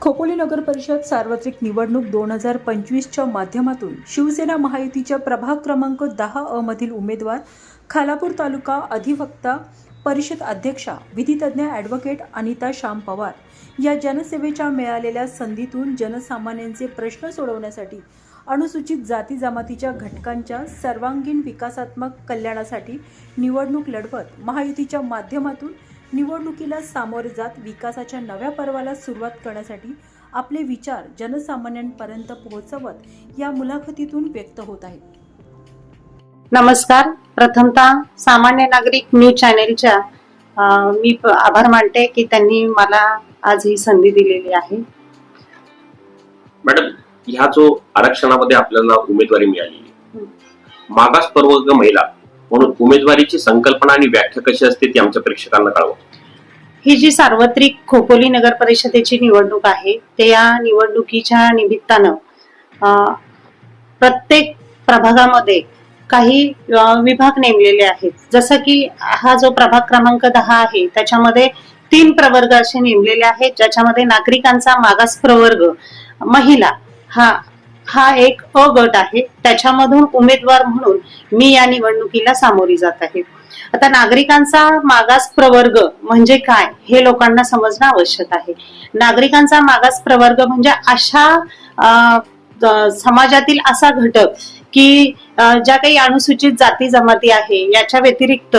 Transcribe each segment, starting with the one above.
खोपोली नगर परिषद सार्वत्रिक निवडणूक दोन हजार पंचवीसच्या माध्यमातून शिवसेना महायुतीच्या प्रभाग क्रमांक दहा अ मधील उमेदवार खालापूर तालुका अधिवक्ता परिषद अध्यक्षा विधितज्ञ ॲडव्होकेट अनिता श्याम पवार या जनसेवेच्या मिळालेल्या संधीतून जनसामान्यांचे प्रश्न सोडवण्यासाठी अनुसूचित जाती जमातीच्या घटकांच्या सर्वांगीण विकासात्मक कल्याणासाठी निवडणूक लढवत महायुतीच्या माध्यमातून निवडणुकीला सामोरे जात विकासाच्या नव्या पर्वाला सुरुवात करण्यासाठी आपले विचार जनसामान्यांपर्यंत पोहोचवत या मुलाखतीतून व्यक्त होत आहेत नमस्कार प्रथमतः सामान्य नागरिक न्यूज चॅनेलच्या मी आभार मानते की त्यांनी मला आज ही संधी दिलेली आहे मॅडम ह्या जो आरक्षणामध्ये आपल्याला उमेदवारी मिळाली. मागास प्रवर्ग महिला म्हणून उमेदवारीची संकल्पना आणि व्याख्या कशी असते ती आमच्या प्रेक्षकांना कळवा. ही जी सार्वत्रिक खोपोली नगर परिषदेची निवडणूक आहे ते या निवडणुकीच्या निमित्तानं प्रत्येक प्रभागामध्ये काही विभाग नेमलेले आहेत. जसं की हा जो प्रभाग क्रमांक दहा आहे त्याच्यामध्ये तीन प्रवर्ग असे नेमलेले आहेत ज्याच्यामध्ये नागरिकांचा मागास प्रवर्ग महिला हा हा एक अ गट आहे. त्याच्यामधून उमेदवार म्हणून मी या निवडणुकीला सामोरी जात आहे. आता नागरिकांचा मागास प्रवर्ग म्हणजे काय हे लोकांना समजणं आवश्यक आहे. नागरिकांचा मागास प्रवर्ग म्हणजे अशा समाजातील असा घटक की ज्या काही अनुसूचित जाती जमाती आहे याच्या व्यतिरिक्त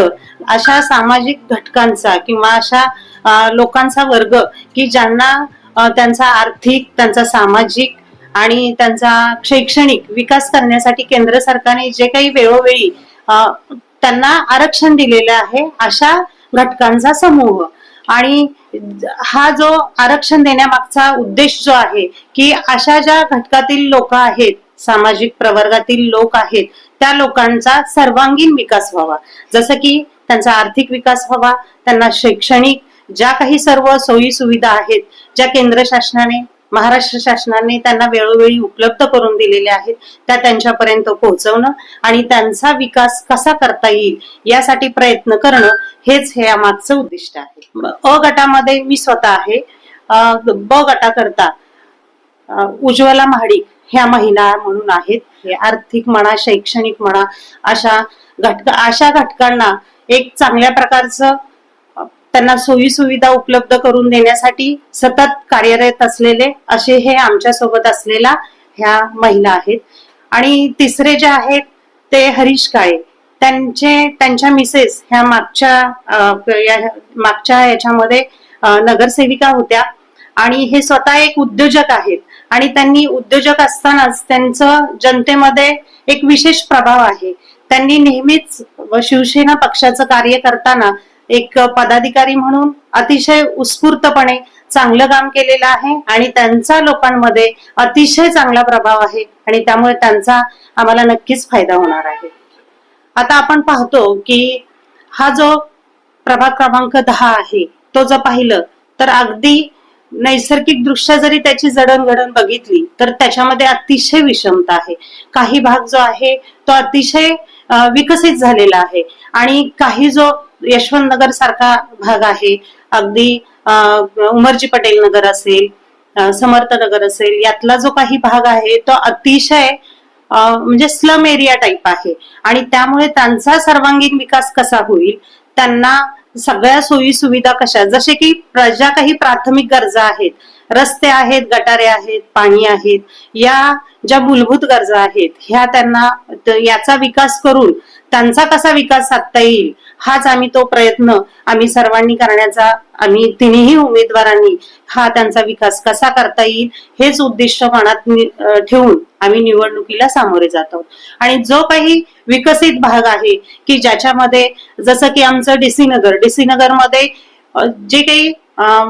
अशा सामाजिक घटकांचा किंवा अशा लोकांचा वर्ग की ज्यांना त्यांचा आर्थिक त्यांचा सामाजिक आणि त्यांचा शैक्षणिक विकास करण्यासाठी केंद्र सरकारने जे काही वेळोवेळी त्यांना आरक्षण दिलेलं आहे अशा घटकांचा समूह. आणि हा जो आरक्षण देण्यामागचा उद्देश जो आहे की अशा ज्या घटकातील लोक आहेत सामाजिक प्रवर्गातील लोक आहेत त्या लोकांचा सर्वांगीण विकास व्हावा. जसं की त्यांचा आर्थिक विकास व्हावा त्यांना शैक्षणिक ज्या काही सर्व सोयी सुविधा आहेत ज्या केंद्र शासनाने महाराष्ट्र शासनाने त्यांना वेळोवेळी उपलब्ध करून दिलेल्या आहेत. त्या त्यांच्यापर्यंत पोहोचवणं आणि त्यांचा विकास कसा करता येईल यासाठी प्रयत्न करणं हेच हे मागचं उद्दिष्ट आहे. अ गटामध्ये मी स्वतः आहे. ब गटाकरता उज्ज्वला महाडिक ह्या महिला म्हणून आहेत. हे आर्थिक म्हणा शैक्षणिक म्हणा अशा घटक अशा घटकांना एक चांगल्या प्रकारचं त्यांना सोयी सुविधा उपलब्ध करून देण्यासाठी सतत कार्यरत असलेले असे हे आमच्यासोबत असलेला ह्या महिला आहेत. आणि तिसरे जे आहेत ते हरीश काळे. त्यांचे त्यांच्या मिसेस ह्या मागच्या मागच्या याच्यामध्ये नगरसेविका होत्या. आणि हे स्वतः एक उद्योजक आहेत. आणि त्यांनी उद्योजक असतानाच त्यांचं जनतेमध्ये एक विशेष प्रभाव आहे. त्यांनी नेहमीच शिवसेना पक्षाचं कार्य करताना एक पदाधिकारी म्हणून अतिशय उत्स्फूर्तपणे चांगलं काम केलेलं आहे आणि त्यांचा लोकांमध्ये अतिशय चांगला प्रभाव आहे आणि त्यामुळे त्यांचा आम्हाला नक्कीच फायदा होणार आहे. आता आपण पाहतो की हा जो प्रभाग क्रमांक दहा आहे तो जर पाहिलं तर अगदी नैसर्गिक दृष्ट्या जरी त्याची जडणघडण बघितली तर त्याच्यामध्ये अतिशय विषमता आहे. काही भाग जो आहे तो अतिशय विकसित झालेला आहे. आणि काही जो यशवंत नगर सारखा भाग आहे. अगदी उमरजी पटेल नगर असेल समर्थ नगर असेल यातला जो काही भाग आहे तो अतिशय म्हणजे स्लम एरिया टाईप आहे. आणि त्यामुळे त्यांचा सर्वांगीण विकास कसा होईल त्यांना सगळ्या सोयी सुविधा कशा जसे की प्रजा काही प्राथमिक गरजा आहेत रस्ते आहेत गटारे आहेत पाणी आहेत या ज्या मूलभूत गरजा आहेत ह्या त्यांना याचा विकास करून त्यांचा कसा विकास साधता येईल हाच आम्ही तो प्रयत्न आम्ही सर्वांनी करण्याचा आम्ही तिन्ही उमेदवारांनी हा त्यांचा विकास कसा करता येईल हेच उद्दिष्ट मनात ठेवून आम्ही निवडणुकीला सामोरे जात आहोत. आणि जो काही विकसित भाग आहे की ज्याच्यामध्ये जसं की आमचं डीसी नगर डीसी नगरमध्ये जे काही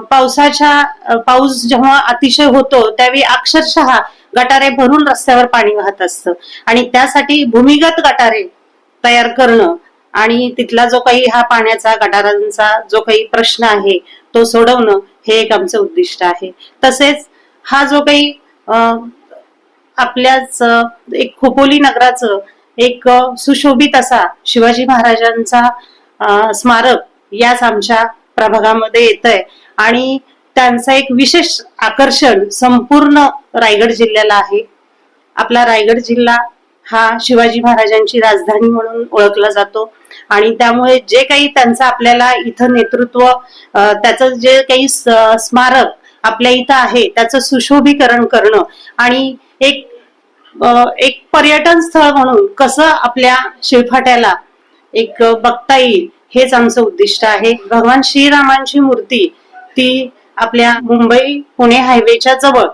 पावसाच्या पाऊस जेव्हा अतिशय होतो त्यावेळी अक्षरशः गटारे भरून रस्त्यावर पाणी वाहत असतं. आणि त्यासाठी भूमिगत गटारे तयार करणं आणि तिथला जो काही हा पाण्याचा गटारांचा जो काही प्रश्न आहे तो सोडवणं हे एक आमचं उद्दिष्ट आहे. तसेच हा जो काही अं, आपल्याच एक खोपोली नगराचं एक सुशोभित असा शिवाजी महाराजांचा अं, स्मारक याच आमच्या प्रभागामध्ये येत आहे आणि त्यांचा एक विशेष आकर्षण संपूर्ण रायगड जिल्ह्याला आहे. आपला रायगड जिल्हा हा शिवाजी महाराजांची राजधानी म्हणून ओळखला जातो. आणि त्यामुळे जे काही त्यांचं आपल्याला इथं नेतृत्व त्याचं जे काही स्मारक आपल्या इथं आहे त्याचं सुशोभीकरण करणं आणि एक एक पर्यटन स्थळ म्हणून कसं आपल्या शिळफाट्याला एक बघता येईल हेच आमचं उद्दिष्ट आहे. भगवान श्रीरामांची मूर्ती ती आपल्या मुंबई पुणे हायवेच्या जवळ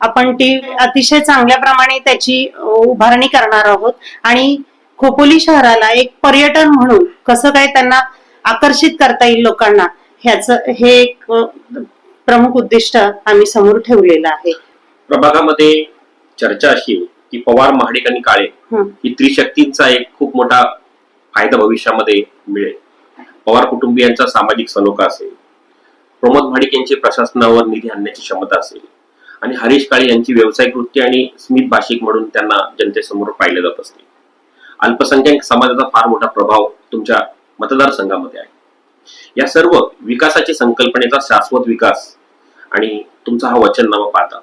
आपण ती अतिशय चांगल्या प्रमाणे त्याची उभारणी करणार आहोत. आणि खोपोली शहराला एक पर्यटन म्हणून कसं काय त्यांना आकर्षित करता येईल लोकांना ह्याचं हे एक प्रमुख उद्दिष्ट आम्ही समोर ठेवलेलं आहे. प्रभागामध्ये चर्चा अशी की पवार महाडिक आणि काळे हं. ही त्रिशक्तींचा एक खूप मोठा फायदा भविष्यामध्ये मिळेल. पवार कुटुंबियांचा सामाजिक सलोखा असेल प्रमोद महाडिक यांची प्रशासनावर निधी आणण्याची क्षमता असेल आणि हरीश काळे यांची व्यावसायिक वृत्ती आणि स्मित भाषिक म्हणून त्यांना जनतेसमोर पाहिले जात असते. अल्पसंख्याक समाजाचा फार मोठा प्रभाव तुमच्या मतदारसंघामध्ये आहे. या सर्व विकासाची संकल्पनेचा शाश्वत विकास आणि तुमचा हा वचननामा पाहता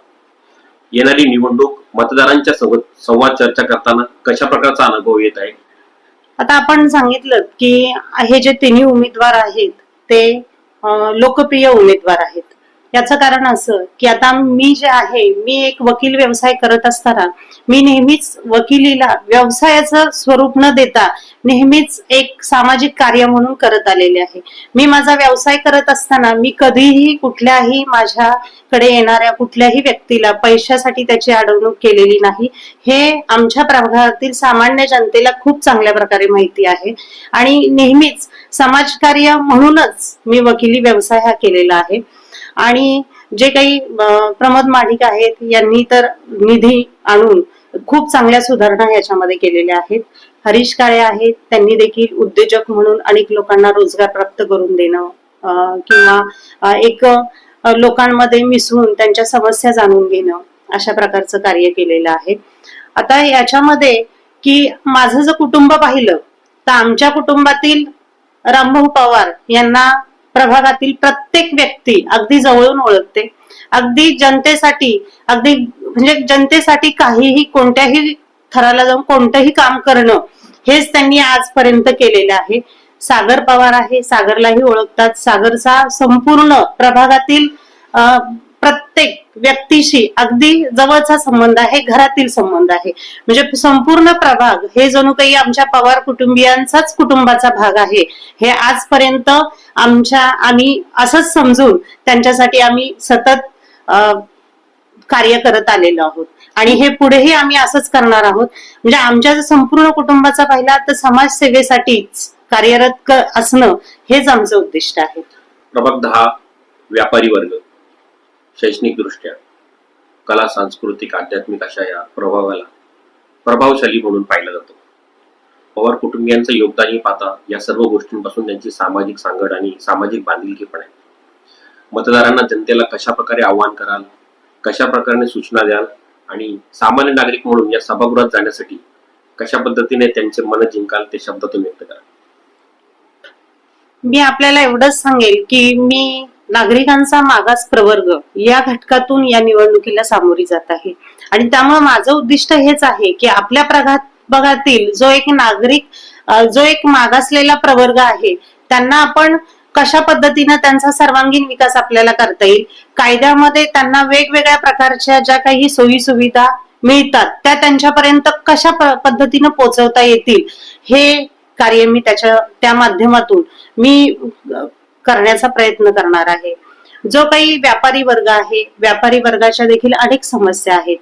येणारी निवडणूक मतदारांच्या सोबत संवाद चर्चा करताना कशा प्रकारचा अनुभव येत आहे? आता आपण सांगितलं की हे जे तिन्ही उमेदवार आहेत ते लोकप्रिय उमेदवार आहेत. याचं कारण असं की आता मी जे आहे मी एक वकील व्यवसाय करत असताना मी नेहमीच वकिलीला व्यवसायाचं स्वरूप न देता नेहमीच एक सामाजिक कार्य म्हणून करत आलेले आहे. मी माझा व्यवसाय करत असताना मी कधीही कुठल्याही माझ्याकडे येणाऱ्या कुठल्याही व्यक्तीला पैशासाठी त्याची अडवणूक केलेली नाही. हे आमच्या प्रभागातील सामान्य जनतेला खूप चांगल्या प्रकारे माहिती आहे. आणि नेहमीच समाजकार्य म्हणूनच मी वकिली व्यवसाय हा केलेला आहे. आणि जे काही प्रमोद माडिक आहेत यांनी तर निधी आणून खूप चांगल्या सुधारणा याच्यामध्ये केलेल्या आहेत. हरीश काळे आहेत त्यांनी देखील उद्योजक म्हणून अनेक लोकांना रोजगार प्राप्त करून देणं किंवा एक लोकांमध्ये मिसळून त्यांच्या समस्या जाणून घेणं अशा प्रकारचं कार्य केलेलं आहे. आता याच्यामध्ये की माझं जर कुटुंब पाहिलं तर आमच्या कुटुंबातील रामभाऊ पवार यांना प्रभागातील प्रत्येक व्यक्ती अगदी जवळून ओळखते. अगदी जनतेसाठी अगदी म्हणजे जनतेसाठी काहीही कोणत्याही थराला जाऊन कोणतंही काम करणं हेच त्यांनी आजपर्यंत केलेलं आहे. सागर पवार आहे सागरलाही ओळखतात. सागरचा संपूर्ण प्रभागातील प्रत्येक व्यक्तीशी अगदी जवळचा संबंध आहे घरातील संबंध आहे. म्हणजे संपूर्ण प्रभाग हे जणू काही आमच्या पवार कुटुंबियांचाच कुटुंबाचा भाग आहे. हे आजपर्यंत आमच्या आम्ही असंच समजून त्यांच्यासाठी आम्ही सतत कार्य करत आलेलो आहोत. आणि हे पुढेही आम्ही असंच करणार आहोत. म्हणजे आमच्या जर संपूर्ण कुटुंबाचा पाहिला तर समाजसेवेसाठीच कार्यरत असणं हेच आमचं उद्दिष्ट आहे. प्रभाग दहा व्यापारी वर्ग. शैक्षणिक दृष्ट्या कला सांस्कृतिक आध्यात्मिक अशा या प्रभावाला प्रभावशाली म्हणून पाहिला जातो. पवार कुटुंबियांचं योगदानही पाहता या सर्व गोष्टींपासून त्यांची सामाजिक सांगड आणि सामाजिक बांधिलकी पण आहे. मतदारांना जनतेला कशा प्रकारे आव्हान कराल कशा प्रकारे सूचना द्याल आणि सामान्य नागरिक म्हणून या सभागृहात जाण्यासाठी कशा पद्धतीने त्यांचे मन जिंकाल ते शब्दातून व्यक्त करा. मी आपल्याला एवढंच सांगेल की मी नागरिकांचा मागास प्रवर्ग या घटकातून या निवडणुकीला सामोरी जात आहे. आणि त्यामुळे माझं उद्दिष्ट हेच आहे की आपल्या प्रघात भागातील जो एक नागरिक जो एक मागासलेला प्रवर्ग आहे त्यांना आपण कशा पद्धतीनं त्यांचा सर्वांगीण विकास आपल्याला करता येईल कायद्यामध्ये त्यांना वेगवेगळ्या प्रकारच्या ज्या काही सोयी सुविधा मिळतात त्या त्यांच्यापर्यंत कशा पद्धतीनं पोहोचवता येतील हे कार्य मी त्याच्या त्या माध्यमातून मी करण्याचा प्रयत्न करणार आहे. जो काही व्यापारी वर्ग आहे व्यापारी वर्गाच्या देखील अनेक समस्या आहेत.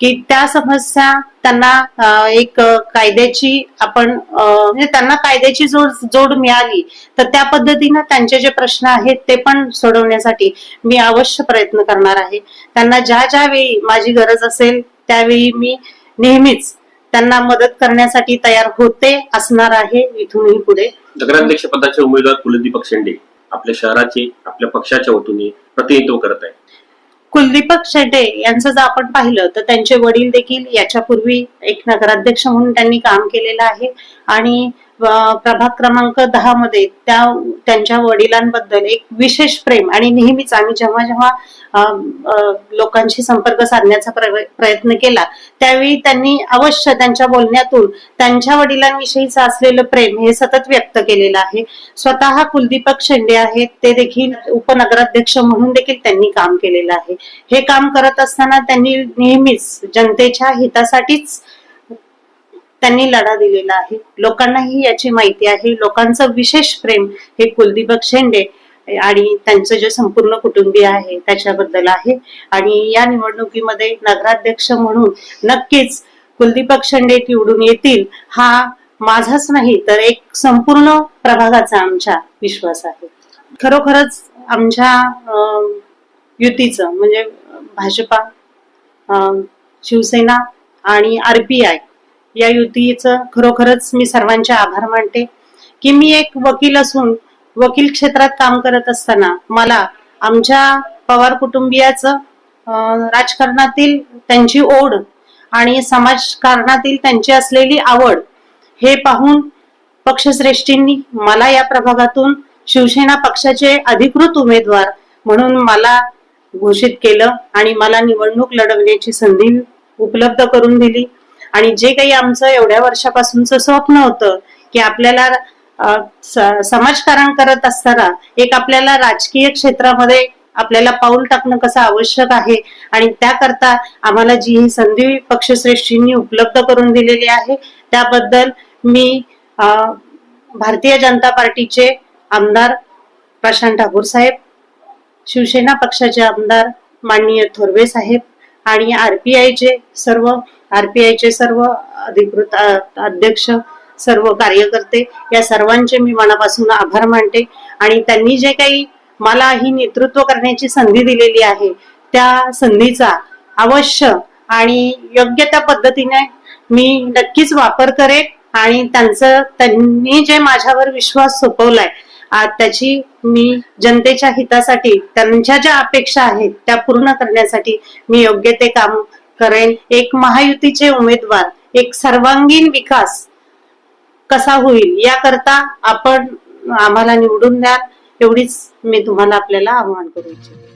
की त्या समस्या त्यांना एक कायद्याची आपण म्हणजे त्यांना कायद्याची जोड जोड मिळाली तर त्या पद्धतीनं त्यांचे जे प्रश्न आहेत ते पण सोडवण्यासाठी मी अवश्य प्रयत्न करणार आहे. त्यांना ज्या ज्या वेळी माझी गरज असेल त्यावेळी मी नेहमीच त्यांना मदत करण्यासाठी तयार होते असणार आहे इथूनही पुढे. नगराध्यक्ष पदाचे उमेदवार कुलदीपक शेंडे. आपल्या शहराचे आपल्या पक्षाच्या वतीने प्रतिनिधित्व करत आहे. कुलदीपक शेटे यांचं जर आपण पाहिलं तर त्यांचे वडील देखील याच्यापूर्वी एक नगराध्यक्ष म्हणून त्यांनी काम केलेलं आहे. आणि प्रभाग क्रमांक दहा मध्ये त्या त्यांच्या वडिलांबद्दल एक विशेष प्रेम आणि नेहमीच आम्ही जेव्हा जेव्हा लोकांशी संपर्क साधण्याचा प्रयत्न केला त्यावेळी त्यांनी अवश्य त्यांच्या बोलण्यातून त्यांच्या वडिलांविषयीच असलेलं प्रेम हे सतत व्यक्त केलेलं आहे. स्वतः कुलदीपक शेंडे आहेत ते देखील उपनगराध्यक्ष म्हणून देखील त्यांनी काम केलेलं आहे. हे काम करत असताना त्यांनी नेहमीच जनतेच्या हितासाठीच त्यांनी लढा दिलेला आहे. लोकांनाही याची माहिती आहे. लोकांचं विशेष प्रेम हे कुलदीपक शेंडे आणि त्यांचं जे संपूर्ण कुटुंबीय आहे त्याच्याबद्दल आहे. आणि या निवडणुकीमध्ये नगराध्यक्ष म्हणून नक्कीच कुलदीपक शेंडे निवडून येतील हा माझाच नाही तर एक संपूर्ण प्रभागाचा आमच्या विश्वास आहे. खरोखरच आमच्या अं, युतीचं म्हणजे भाजपा अं, शिवसेना आणि आरपीआय या युतीचं खरोखरच मी सर्वांचे आभार मानते की मी एक वकील असून वकील क्षेत्रात काम करत असताना मला आमच्या पवार कुटुंबियाचं राजकारणातील त्यांची ओढ आणि समाजकारणातील त्यांची असलेली आवड हे पाहून पक्षश्रेष्ठींनी मला या प्रभागातून शिवसेना पक्षाचे अधिकृत उमेदवार म्हणून मला घोषित केलं आणि मला निवडणूक लढवण्याची संधी उपलब्ध करून दिली. आणि जे काही आमचं एवढ्या वर्षापासूनचं स्वप्न होतं की आपल्याला समाजकारण करत असताना एक आपल्याला राजकीय क्षेत्रामध्ये आपल्याला पाऊल टाकणं कसं आवश्यक आहे? आणि त्याकरता आम्हाला जी ही संधी पक्षश्रेष्ठींनी उपलब्ध करून दिलेली आहे त्याबद्दल मी भारतीय जनता पार्टीचे आमदार प्रशांत ठाकूर साहेब शिवसेना पक्षाचे आमदार माननीय थोरवे साहेब आणि आर पी आयचे सर्व आरपीआयचे सर्व अधिकृत अध्यक्ष सर्व कार्यकर्ते या सर्वांचे मी मनापासून आभार मानते. आणि त्यांनी जे काही मला ही नेतृत्व करण्याची संधी दिलेली आहे त्या संधीचा अवश्य आणि योग्य त्या पद्धतीने मी नक्कीच वापर करेन आणि त्यांचं त्यांनी जे माझ्यावर विश्वास सोपवलाय त्याची मी जनतेच्या हितासाठी त्यांच्या ज्या अपेक्षा आहेत त्या पूर्ण करण्यासाठी मी योग्य ते काम करेन एक महायुतीचे उमेदवार एक सर्वांगीण विकास कसा होईल याकरता आपण आम्हाला निवडून द्या एवढीच मी तुम्हाला आपल्याला आव्हान करू इच्छिते.